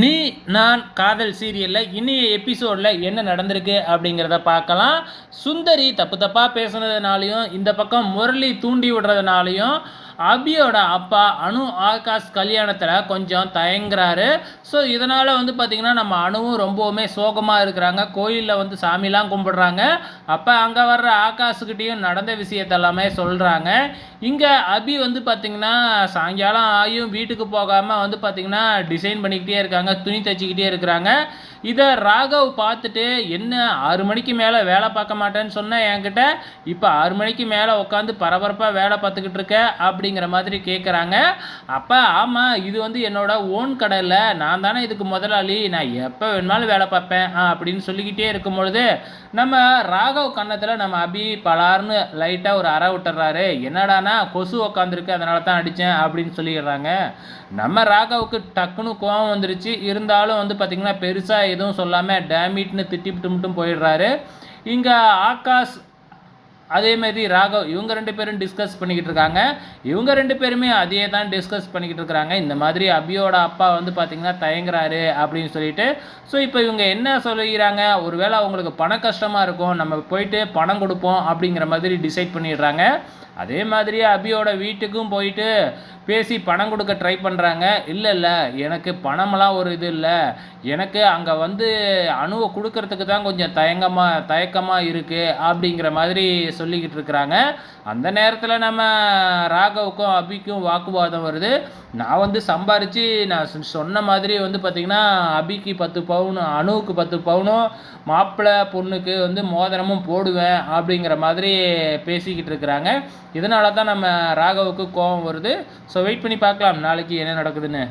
நீ நான் காதல் சீரியலில் இனிய எபிசோடில் என்ன நடந்திருக்கு அப்படிங்கிறத பார்க்கலாம். சுந்தரி தப்பு தப்பாக பேசுனதுனாலையும் இந்த பக்கம் முரளி தூண்டி விடுறதுனாலையும் அபியோட அப்பா அனு ஆகாஷ் கல்யாணத்தில் கொஞ்சம் தயங்குறாரு. ஸோ இதனால் வந்து பார்த்திங்கன்னா நம்ம அணுவும் ரொம்பவுமே சோகமாக இருக்கிறாங்க. கோயிலில் வந்து சாமிலாம் கும்பிடுறாங்க. அப்போ அங்கே வர்ற ஆகாஷுக்கிட்டேயும் நடந்த விஷயத்தெல்லாமே சொல்கிறாங்க இங்கே அபி வந்து பார்த்திங்கன்னா சாயங்காலம் ஆகியும் வீட்டுக்கு போகாமல் வந்து பார்த்திங்கன்னா டிசைன் பண்ணிக்கிட்டே இருக்காங்க. துணி தைச்சிக்கிட்டே இருக்கிறாங்க. இதை ராகவ் பார்த்துட்டு என்ன ஆறு மணிக்கு மேலே வேலை பார்க்க மாட்டேன்னு சொன்னேன் என்கிட்ட? இப்போ ஆறு மணிக்கு மேலே உட்காந்து பரபரப்பாக வேலை பார்த்துக்கிட்டு இருக்க? அப்படிங்கிற மாதிரி கேட்குறாங்க அப்போ ஆமாம் இது வந்து என்னோட ஓன் கடையில் நான் தானே இதுக்கு முதலாளி நான் எப்போ வேணுமாலும் வேலை பார்ப்பேன் ஆ, அப்படின்னு சொல்லிக்கிட்டே இருக்கும் பொழுது நம்ம ராகவ் கன்னத்தில் நம்ம அபி பலார்னு லைட்டாக ஒரு அற விட்டுறாரு. என்னடானா கொசு உக்காந்துருக்கு அதனால தான் அடித்தேன் அப்படின்னு சொல்லிடுறாங்க. நம்ம ராகவுக்கு டக்குன்னு கோவம் வந்துருச்சு. இருந்தாலும் வந்து பார்த்திங்கன்னா பெருசாக எதுவும் சொல்லாமல் டேமிட்னு திட்டிவிட்டு மட்டும் போயிடுறாரு. இங்கே ஆகாஷ் அதே மாதிரி ராகவ் இவங்க ரெண்டு பேரும் டிஸ்கஸ் பண்ணிக்கிட்டு இருக்காங்க. இவங்க ரெண்டு பேருமே அதே தான் டிஸ்கஸ் பண்ணிக்கிட்டு இருக்கிறாங்க. இந்த மாதிரி அபியோட அப்பா வந்து பார்த்திங்கன்னா தயங்குறாரு அப்படின்னு சொல்லிட்டு. ஸோ இப்போ இவங்க என்ன சொல்லிக்கிறாங்க? ஒருவேளை அவங்களுக்கு பண கஷ்டமாக இருக்கும் நம்ம போயிட்டு பணம் கொடுப்போம் அப்படிங்கிற மாதிரி டிசைட் பண்ணிடுறாங்க. அதே மாதிரி அபியோட வீட்டுக்கும் போயிட்டு பேசி பணம் கொடுக்க ட்ரை பண்ணுறாங்க இல்லை இல்லை எனக்கு பணமெல்லாம் ஒரு இது இல்லை. எனக்கு அங்கே வந்து அணுவை கொடுக்கறதுக்கு தான் கொஞ்சம் தயங்கமாக தயக்கமாக இருக்குது அப்படிங்கிற மாதிரி சொல்லிக்கிட்டு இருக்கிறாங்க. அந்த நேரத்தில் நம்ம ராகவுக்கும் அபிக்கும் வாக்குவாதம் வருது. நான் வந்து சம்பாரித்து நான் சொ- சொன்ன மாதிரி வந்து பார்த்திங்கன்னா அபிக்கு பத்து பவுன் அணுவுக்கு பத்து பவுனும் மாப்பிள்ளை பொண்ணுக்கு வந்து மோதிரமும் போடுவேன் அப்படிங்கிற மாதிரி பேசிக்கிட்டு இருக்கிறாங்க. இதனால தான் நம்ம ராகவுக்கு கோபம் வருது. ஸோ வெயிட் பண்ணி பார்க்கலாம் நாளைக்கு என்ன நடக்குதுன்னு.